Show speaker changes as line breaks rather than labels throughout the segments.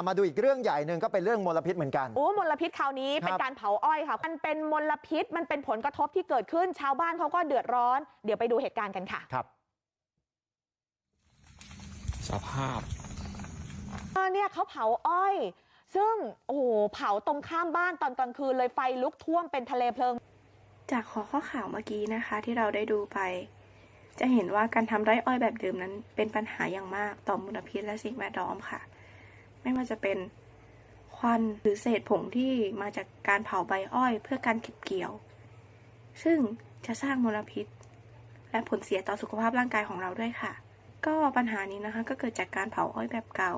อะมาดูอีกเรื่องใหญ่หนึ่งก็เป็นเรื่องมลพิษเหมือนกัน
โอ้มลพิษคราวนี้
ครับ
เป็นการเผาอ้อยค่ะมันเป็นมลพิษมันเป็นผลกระทบที่เกิดขึ้นชาวบ้านเขาก็เดือดร้อนเดี๋ยวไปดูเหตุการณ์กันค่ะ
ครับ
สภาพ
เออเนี่ยเขาเผาอ้อย ซึ่งโอ้โหเผาตรงข้ามบ้านตอนกลางคืนเลยไฟลุกท่วมเป็นทะเลเพลิง
จากข้อข้อข่าวเมื่อกี้นะคะ ที่เราได้ดูไป จะเห็นว่าการทำไร่อ้อยแบบเดิมนั้น เป็นปัญหาอย่างมากต่อมลพิษและสิ่งแวดล้อมค่ะ ไม่ว่าจะเป็นควันหรือเศษผงที่มาจากการเผาใบอ้อยเพื่อการเก็บเกี่ยว ซึ่งจะสร้างมลพิษ และผลเสียต่อสุขภาพร่างกายของเราด้วยค่ะ ก็ปัญหานี้นะคะก็เกิดจากการเผาอ้อยแบบเก่า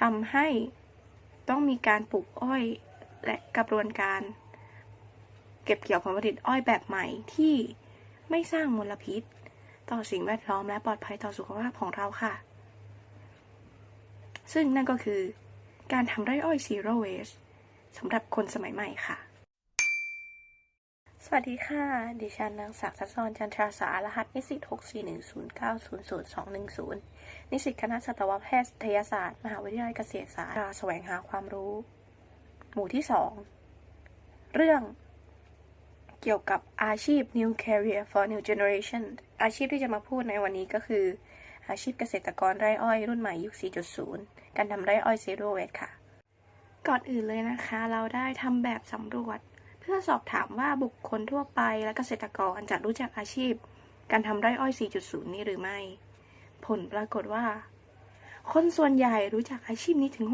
ทำให้ต้องมีการปลูกอ้อยและกระบวนการ เก็บเกี่ยวผลผลิตอ้อยแบบใหม่ที่ไม่สร้างมลพิษ ต่อสิ่งแวดล้อมและปลอดภัยต่อสุขภาพของเราค่ะ ซึ่งนั่นก็คือการทำไร่อ้อย zero waste สำหรับคนสมัยใหม่ค่ะ สวัสดีค่ะ ดิฉันนางศักดิ์ทัศนจันทราสารหัสนิสิต6410900210 นิสิตคณะสัตวแพทยศาสตร์ มหาวิทยาลัยเกษตรศาสตร์แสวงหาความรู้ หมู่ที่สองเรื่องเกี่ยวกับอาชีพ New Career for New Generation อาชีพที่จะมาพูดในวันนี้ก็คือ อาชีพเกษตรกรไร่อ้อยรุ่นใหม่ยุค 4.0 การทำไร่อ้อย Zero Waste ค่ะ ก่อนอื่นเลยนะคะ เราได้ทำแบบสำรวจ เพื่อสอบถามว่าบุคคลทั่วไปและเกษตรกรจะรู้จักอาชีพ การทำไร่อ้อย 4.0 นี้หรือไม่ ผลปรากฏว่า คนส่วนใหญ่รู้จักอาชีพนี้ถึง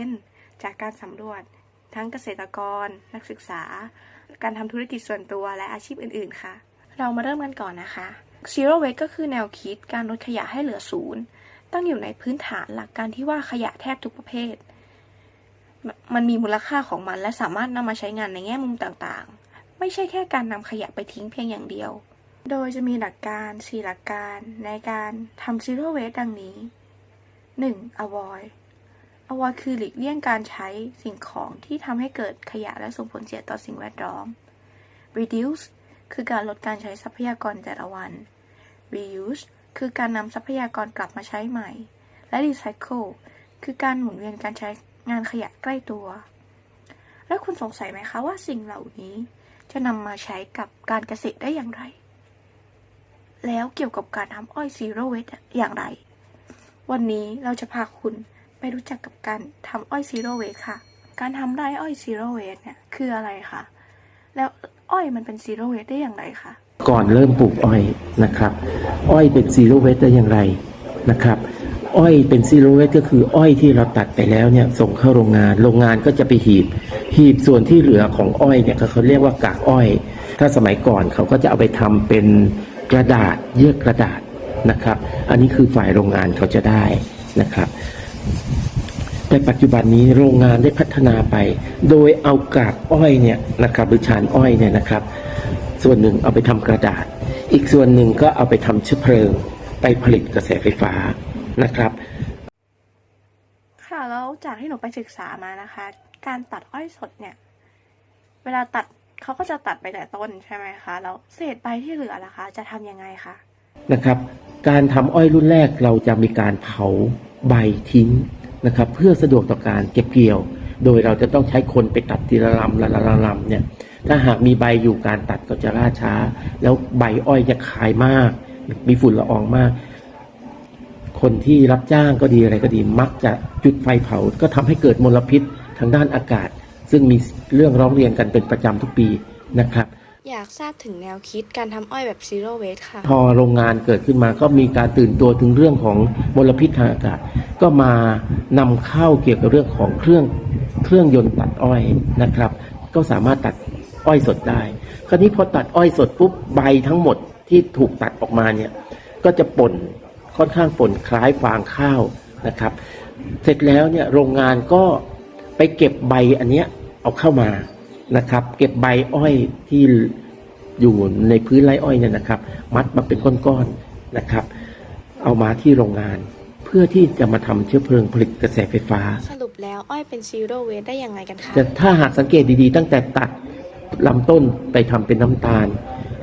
60%จากการสำรวจทั้งเกษตรกร นักศึกษา การทำธุรกิจส่วนตัวและอาชีพอื่น ๆ ค่ะ เรามาเริ่มกันก่อนนะคะ Zero Waste ก็คือแนวคิดการลดขยะให้เหลือศูนย์ตั้งอยู่ในพื้นฐานหลักการที่ว่าขยะแทบทุกประเภท มันมีมูลค่าของมันและสามารถนำมาใช้งานในแง่มุมต่างๆ ไม่ใช่แค่การนำขยะไปทิ้งเพียงอย่างเดียว โดยจะมีหลักการ 4 หลักการในการทำ Zero Waste ดังนี้ 1. avoid avoid คือหลีกเลี่ยงการใช้สิ่งของที่ทำให้เกิดขยะและส่งผลเสียต่อสิ่งแวดล้อม reduce คือการลดการใช้ทรัพยากรแต่ละวัน reuse คือการนำทรัพยากรกลับมาใช้ใหม่ และ recycle คือการหมุนเวียนการใช้งานขยะใกล้ตัว แล้วคุณสงสัยไหมคะว่าสิ่งเหล่านี้จะนำมาใช้กับการเกษตรได้อย่างไร แล้วเกี่ยวกับการทำอ้อย zero waste อย่างไร วันนี้เราจะพาคุณไปรู้จักกับการทำอ้อย zero waste ค่ะ การทำไร่อ้อย zero waste เนี่ยคืออะไรคะ แล้ว อ้อยมันเป็น zero waste ได้อย่างไรคะ
ก่อนเริ่มปลูกอ้อยนะครับ อ้อยเป็นซีโรเวสได้อย่างไรนะครับ อ้อยเป็นซีโรเวสก็คืออ้อยที่เราตัดไปแล้วเนี่ยส่งเข้าโรงงาน โรงงานก็จะไปหีบ หีบส่วนที่เหลือของอ้อยเนี่ยเขาเรียกว่ากากอ้อย ถ้าสมัยก่อนเขาก็จะเอาไปทำเป็นกระดาษเยื่อกระดาษนะครับ อันนี้คือฝ่ายโรงงานเขาจะได้นะครับ แต่ปัจจุบันนี้โรงงานได้พัฒนาไป โดยเอากากอ้อยเนี่ยนะครับหรือชานอ้อยเนี่ยนะครับ ส่วนหนึ่งเอาไปทำกระดาษ อีกส่วนหนึ่งก็เอาไปทำเชื้อเพลิง ไปผลิตกระแสไฟฟ้านะครับ
ค่ะแล้วจากที่หนูไปศึกษามานะคะ การตัดอ้อยสดเนี่ย เวลาตัดเขาก็จะตัดไปแต่ต้นใช่ไหมคะแล้วเศษใบที่เหลือล่ะคะ จะทำยังไงคะ
นะครับ การทำอ้อยรุ่นแรกเราจะมีการเผาใบทิ้ง นะครับ เพื่อสะดวกต่อการเก็บเกี่ยว โดยเราจะต้องใช้คนไปตัดทีละลำละละละลำเนี่ย ถ้าหากมีใบอยู่การตัดก็จะล่าช้า แล้วใบอ้อยจะคายมาก มีฝุ่นละอองมาก คนที่รับจ้างก็ดีอะไรก็ดี มักจะจุดไฟเผา ก็ทำให้เกิดมลพิษทางด้านอากาศ ซึ่งมีเรื่องร้องเรียนกันเป็นประจำทุกปีนะครับ
อยากทราบถึงแนวคิดการทำอ้อยแบบ zero waste ค่ะ
พอโรงงานเกิดขึ้นมาก็มีการตื่นตัวถึงเรื่องของมลพิษทางอากาศ ก็มานำเข้าเกี่ยวกับเรื่องของเครื่องเครื่องยนต์ตัดอ้อยนะครับ ก็สามารถตัดอ้อยสดได้ คราวนี้พอตัดอ้อยสดปุ๊บใบทั้งหมดที่ถูกตัดออกมาเนี่ยก็จะป่นค่อนข้างป่นคล้ายฟางข้าวนะครับ เสร็จแล้วเนี่ยโรงงานก็ไปเก็บใบอันเนี้ยเอาเข้ามา นะครับ เก็บใบอ้อยที่อยู่ในพื้นไร่อ้อยเนี่ยนะครับ มัดมาเป็นก้อนๆนะครับ เอามาที่โรงงาน เพื่อที่จะมาทำเชื้อเพลิงผลิตกระแสไฟฟ้า
สรุปแล้วอ้อยเป็น zero waste ได้ยังไงกันคะ
แต่ถ้าหากสังเกตดีๆ ตั้งแต่ตัดลำต้นไปทำเป็นน้ำตาล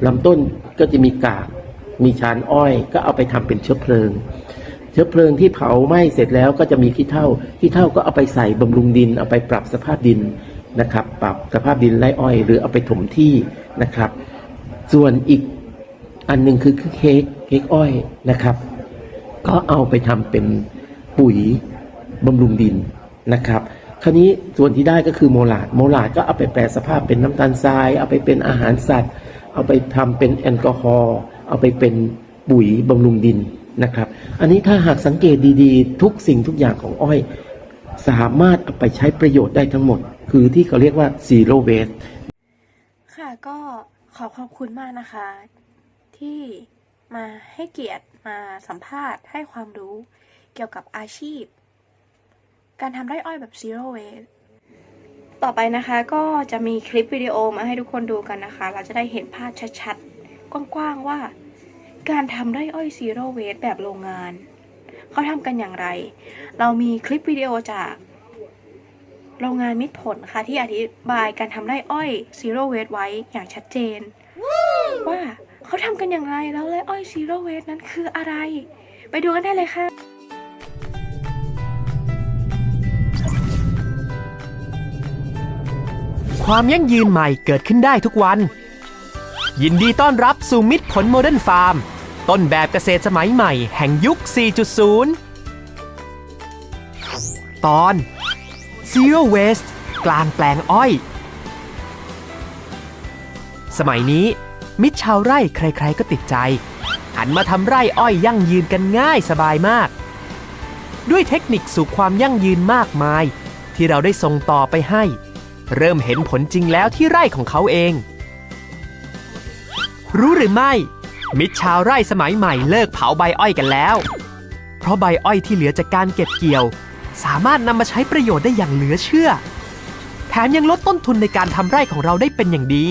ลำต้นก็จะมีกากมีชานอ้อยก็เอาไปทำเป็นเชื้อเพลิงพเชื้อเพลิงที่เผาไหม้เสร็จแล้วก็จะมีขี้เถ้าขี้เถ้าก็เอาไปใส่บำรุงดิน เอาไปปรับสภาพดิน นะครับ ปรับสภาพดินไร่อ้อย หรือเอาไปถมที่นะครับ ส่วนอีกอันหนึ่งคือเค้กเค้กอ้อยนะครับ ก็เอาไปทำเป็นปุ๋ยบำรุงดินนะครับคราวนี้ส่วนที่ได้ก็คือโมลาดโมลาดก็เอาไปแปลสภาพเป็นน้ำตาลทราย เอาไปเป็นอาหารสัตว์ เอาไปทำเป็นแอลกอฮอล์เอาไปเป็นปุ๋ยบำรุงดินนะครับ อันนี้ถ้าหากสังเกตดีๆ ทุกสิ่งทุกอย่างของอ้อย สามารถเอาไปใช้ประโยชน์ได้ทั้งหมด คือที่เขาเรียกว่า zero waste
ค่ะก็ขอขอบคุณมากนะคะ ที่มาให้เกียรติมาสัมภาษณ์ให้ความรู้เกี่ยวกับอาชีพ การทำไร่อ้อยแบบ zero waste ต่อไปนะคะก็จะมีคลิปวิดีโอมาให้ทุกคนดูกันนะคะ เราจะได้เห็นภาพชัดๆ กว้างๆว่า การทำไร่อ้อย zero waste แบบโรงงาน เขาทำกันอย่างไร เรามีคลิปวิดีโอจากโรงงานมิตรผลค่ะที่อธิบายการทำไร่อ้อย zero waste ไว้อย่างชัดเจน ว่าเขาทำกันอย่างไรแล้วไร่อ้อย zero waste นั้นคืออะไร ไปดูกันได้เลยค่ะ
ความยั่งยืนใหม่เกิดขึ้นได้ทุกวัน ยินดีต้อนรับสู่มิตรผลโมเดิร์นฟาร์ม ต้นแบบเกษตรสมัยใหม่แห่งยุค 4.0 ตอน Zero Waste กลางแปลงอ้อย สมัยนี้ มิตรชาวไร่ใครๆก็ติดใจ หันมาทำไร่อ้อยยั่งยืนกันง่ายสบายมาก ด้วยเทคนิคสู่ความยั่งยืนมากมาย ที่เราได้ส่งต่อไปให้ เริ่มเห็นผลจริงแล้วที่ไร่ของเขาเอง รู้หรือไม่ มิตรชาวไร่สมัยใหม่เลิกเผาใบอ้อยกันแล้ว เพราะใบอ้อยที่เหลือจากการเก็บเกี่ยว สามารถนำมาใช้ประโยชน์ได้อย่างเหลือเชื่อ แถมยังลดต้นทุนในการทำไร่ของเราได้เป็นอย่างดี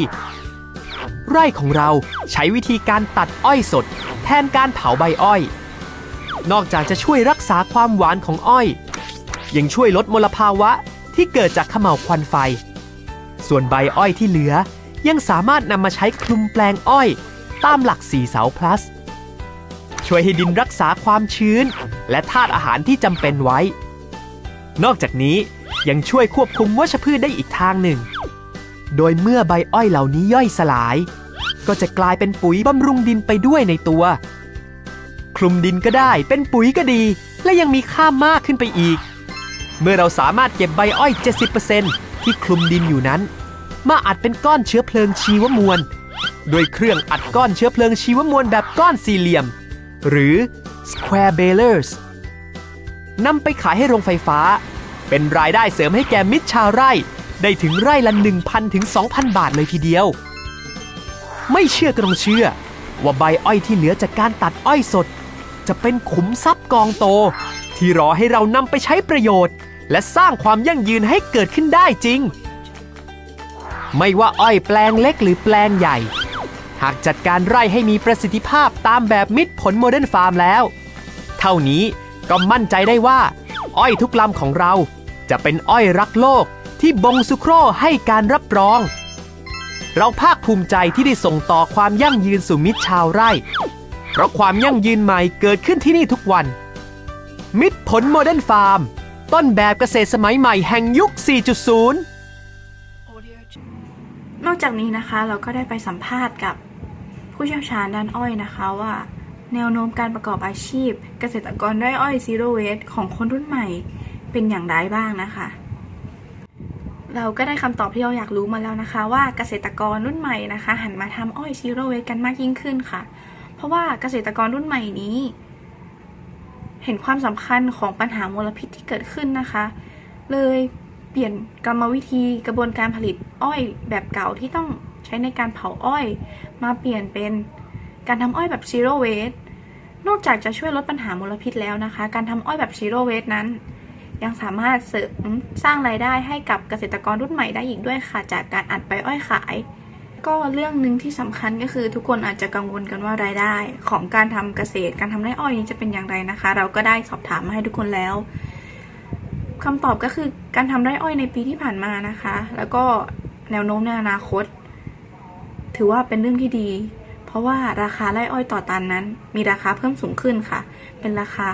ไร่ของเราใช้วิธีการตัดอ้อยสด แทนการเผาใบอ้อย นอกจากจะช่วยรักษาความหวานของอ้อย ยังช่วยลดมลภาวะที่เกิดจากขม่าวควันไฟ ส่วนใบอ้อยที่เหลือยังสามารถนำมาใช้คลุมแปลงอ้อย ตามหลักสีเสา plus ช่วยให้ดินรักษาความชื้น และธาตุอาหารที่จำเป็นไว้ นอกจากนี้ยังช่วยควบคุมวัชพืชได้อีกทางหนึ่ง โดยเมื่อใบอ้อยเหล่านี้ย่อยสลาย ก็จะกลายเป็นปุ๋ยบำรุงดินไปด้วยในตัว คลุมดินก็ได้เป็นปุ๋ยก็ดี และยังมีค่ามากขึ้นไปอีก เมื่อเราสามารถเก็บใบอ้อย 70%ที่คลุมดินอยู่นั้น มาอัดเป็นก้อนเชื้อเพลิงชีวมวล โดยเครื่องอัดก้อนเชื้อเพลิงชีวมวลแบบก้อนสี่เหลี่ยม หรือ square balers นำไปขายให้โรงไฟฟ้า เป็นรายได้เสริมให้แก่มิตรชาวไร่ ได้ถึงไร่ละ 1,000 ถึง 2,000 บาทเลยทีเดียว ไม่เชื่อก็ต้องเชื่อ ว่าใบอ้อยที่เหลือจากการตัดอ้อยสด จะเป็นขุมทรัพย์กองโต ที่รอให้เรานำไปใช้ประโยชน์ และสร้างความยั่งยืนให้เกิดขึ้นได้จริงไม่ว่าอ้อยแปลงเล็กหรือแปลงใหญ่ หากจัดการไร่ให้มีประสิทธิภาพตามแบบมิตรผลโมเดิร์นฟาร์มแล้ว เท่านี้ก็มั่นใจได้ว่า อ้อยทุกลำของเรา จะเป็นอ้อยรักโลกที่บงสุโครให้การรับรอง เราภาคภูมิใจที่ได้ส่งต่อความยั่งยืนสู่มิตรชาวไร่ เพราะความยั่งยืนใหม่เกิดขึ้นที่นี่ทุกวัน มิตรผลโมเดิร์นฟาร์ม ต้นแบบเกษตรสมัยใหม่แห่งยุค 4.0
นอกจากนี้นะคะเราก็ได้ไปสัมภาษณ์กับ ผู้เชี่ยวชาญด้านอ้อยนะคะว่า แนวโน้มการประกอบอาชีพ เกษตรกรไร่อ้อยซีโรเวสของคนรุ่นใหม่เป็นอย่างไรบ้างนะคะ เราก็ได้คำตอบที่เราอยากรู้มาแล้วนะคะ ว่าเกษตรกรรุ่นใหม่นะคะ หันมาทำอ้อยซีโรเวสกันมากยิ่งขึ้นค่ะ เพราะว่าเกษตรกรรุ่นใหม่นี้ เห็นความสำคัญของปัญหามลพิษที่เกิดขึ้นนะคะ เลยเปลี่ยนกรรมวิธีกระบวนการผลิตอ้อยแบบเก่าที่ต้อง ใช้ในการเผาอ้อย มาเปลี่ยนเป็นการทำอ้อยแบบ zero waste นอกจากจะช่วยลดปัญหามลพิษแล้วนะคะ การทำอ้อยแบบ zero waste นั้น ยังสามารถเสริมสร้างรายได้ให้กับเกษตรกรรุ่นใหม่ได้อีกด้วยค่ะ จากการอัดใบอ้อยขาย ก็เรื่องหนึ่งที่สำคัญก็คือ ทุกคนอาจจะกังวลกันว่ารายได้ ของการทำเกษตรการทำไร่อ้อยนี้จะเป็นอย่างไรนะคะ เราก็ได้สอบถามมาให้ทุกคนแล้วคำตอบก็คือการทำไร่อ้อยในปีที่ผ่านมานะคะ แล้วก็แนวโน้มในอนาคต ถือว่าเป็นเรื่องที่ดี เพราะว่าราคาไร่อ้อยต่อตันนั้น มีราคาเพิ่มสูงขึ้นค่ะ เป็นราคา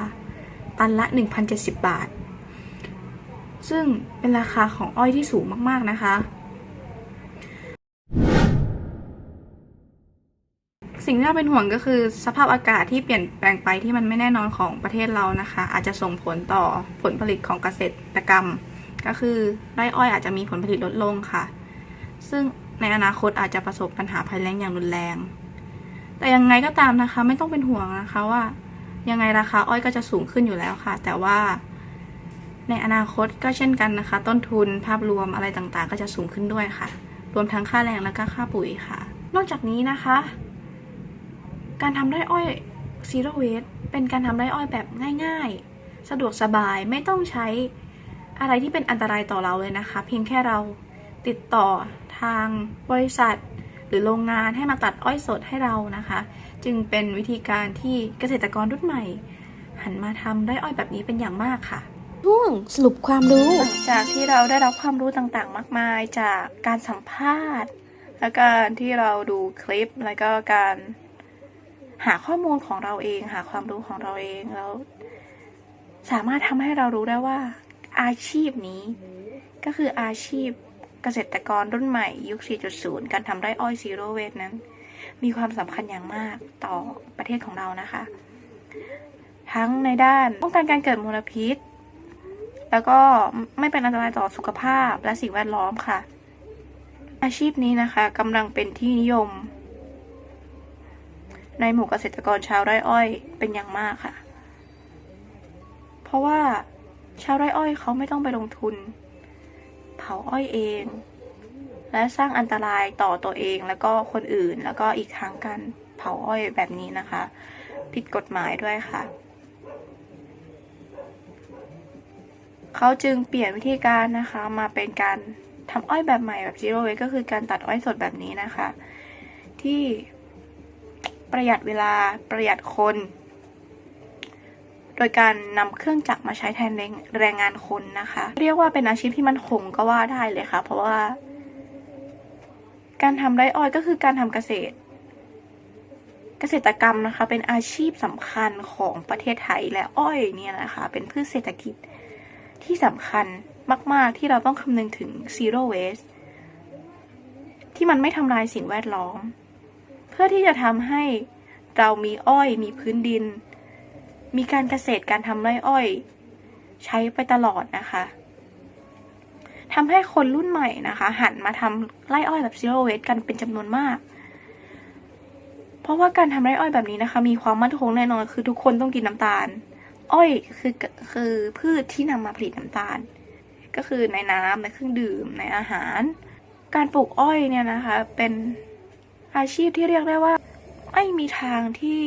ตันละ 1,070 บาท ซึ่งเป็นราคาของอ้อยที่สูงมากๆนะคะ สิ่งที่น่าเป็นห่วงก็คือสภาพอากาศที่เปลี่ยนแปลงไปที่มันไม่แน่นอนของประเทศเรานะคะ อาจจะส่งผลต่อผลผลิตของเกษตรกรรม ก็คือไร่อ้อยอาจจะมีผลผลิตลดลงค่ะ ซึ่ง ในอนาคตอาจจะประสบปัญหาภัยแล้งอย่างรุนแรง แต่ยังไงก็ตามนะคะ ไม่ต้องเป็นห่วงนะคะว่า ยังไงราคาอ้อยก็จะสูงขึ้นอยู่แล้วค่ะ แต่ว่า ในอนาคตก็เช่นกันนะคะ ต้นทุนภาพรวมอะไรต่างๆ ก็จะสูงขึ้นด้วยค่ะ รวมทั้งค่าแรงและก็ค่าปุ๋ยค่ะ นอกจากนี้นะคะ การทำไร่อ้อย zero waste เป็นการทำไร่อ้อยแบบง่ายๆ สะดวกสบายไม่ต้องใช้อะไรที่เป็นอันตรายต่อเราเลยนะคะ เพียงแค่เราติดต่อ ทางบริษัท หรือโรงงานให้มาตัดอ้อยสดให้เรานะคะ จึงเป็นวิธีการที่เกษตรกรรุ่นใหม่ หันมาทำไร่อ้อยแบบนี้เป็นอย่างมากค่ะ
ช่วงสรุปความรู้
หลังจากที่เราได้รับความรู้ต่างๆ มากมายจากการสัมภาษณ์ และการที่เราดูคลิปแล้วก็การหาข้อมูลของเราเอง หาความรู้ของเราเองแล้วสามารถทำให้เรารู้ได้ว่าอาชีพนี้ ก็คืออาชีพ เกษตรกรรุ่นใหม่ยุค 4.0 การทำไร่อ้อยซีโรเวทนั้น มีความสำคัญอย่างมากต่อประเทศของเรานะคะ ทั้งในด้านป้องกันการเกิดมลพิษ แล้วก็ไม่เป็นอันตรายต่อสุขภาพและสิ่งแวดล้อมค่ะ อาชีพนี้นะคะกำลังเป็นที่นิยม ในหมู่เกษตรกรชาวไร่อ้อยเป็นอย่างมากค่ะ เพราะว่าชาวไร่อ้อยเขาไม่ต้องไปลงทุน เผาอ้อยเอง และสร้างอันตรายต่อตัวเองแล้วก็คนอื่นแล้วก็อีกครั้งการเผาอ้อยแบบนี้นะคะ ผิดกฎหมายด้วยค่ะ เขาจึงเปลี่ยนวิธีการนะคะมาเป็นการทำอ้อยแบบใหม่แบบ zero waste ก็คือการตัดอ้อยสดแบบนี้นะคะ ที่ประหยัดเวลาประหยัดคน โดยการนำเครื่องจักรมาใช้แทนแรงแรงงานคนนะคะ เรียกว่าเป็นอาชีพที่มันคงก็ว่าได้เลยค่ะ เพราะว่า การทำไร่อ้อยก็คือการทำเกษตร เกษตรกรรมนะคะ เป็นอาชีพสำคัญของประเทศไทยและอ้อยเนี่ยนะคะ เป็นพืชเศรษฐกิจที่สำคัญมาก ๆ ที่เราต้องคำนึงถึง zero waste ที่มันไม่ทำลายสิ่งแวดล้อม เพื่อที่จะทำให้เรามีอ้อยมีพื้นดิน มีการเกษตรการทำไร่อ้อย ใช้ไปตลอดนะคะทำให้คนรุ่นใหม่นะคะ หันมาทำไร่อ้อยแบบ zero waste กันเป็นจำนวนมาก เพราะว่าการทำไร่อ้อยแบบนี้นะคะ มีความมั่นคงแน่นอนคือทุกคนต้องกินน้ำตาล อ้อยคือคือพืชที่นำมาผลิตน้ำตาล ก็คือในน้ำในเครื่องดื่มในอาหาร การปลูกอ้อยเนี่ยนะคะ เป็นอาชีพที่เรียกได้ว่า ไม่มีทางที่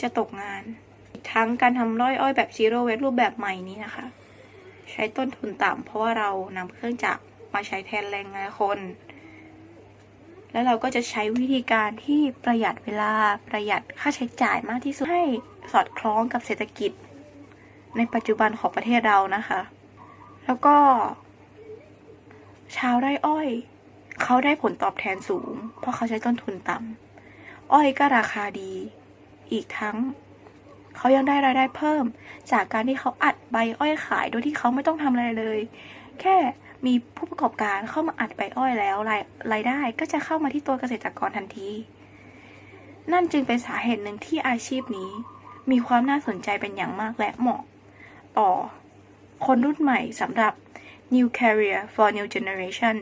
จะตกงาน อีกทั้งการทำร้อยอ้อยแบบซีโร่เวทรูปแบบใหม่นี้นะคะ ใช้ต้นทุนต่ำเพราะว่าเรานำเครื่องจักรมาใช้แทนแรงงานคน แล้วเราก็จะใช้วิธีการที่ประหยัดเวลาประหยัดค่าใช้จ่ายมากที่สุดให้สอดคล้องกับเศรษฐกิจ ในปัจจุบันของประเทศเรานะคะ แล้วก็ ชาวไร่อ้อย เขาได้ผลตอบแทนสูง เพราะเขาใช้ต้นทุนต่ำอ้อยก็ราคาดี อีกทั้ง เขายังได้รายได้เพิ่ม จากการที่เขาอัดใบอ้อยขายโดยที่เขาไม่ต้องทำอะไรเลย แค่มีผู้ประกอบการเข้ามาอัดใบอ้อยแล้วรายรายได้ก็จะเข้ามาที่ตัวเกษตรกรทันที นั่นจึงเป็นสาเหตุหนึ่งที่อาชีพนี้ มีความน่าสนใจเป็นอย่างมากและเหมาะ ต่อ คนรุ่นใหม่สำหรับ New Career for New Generation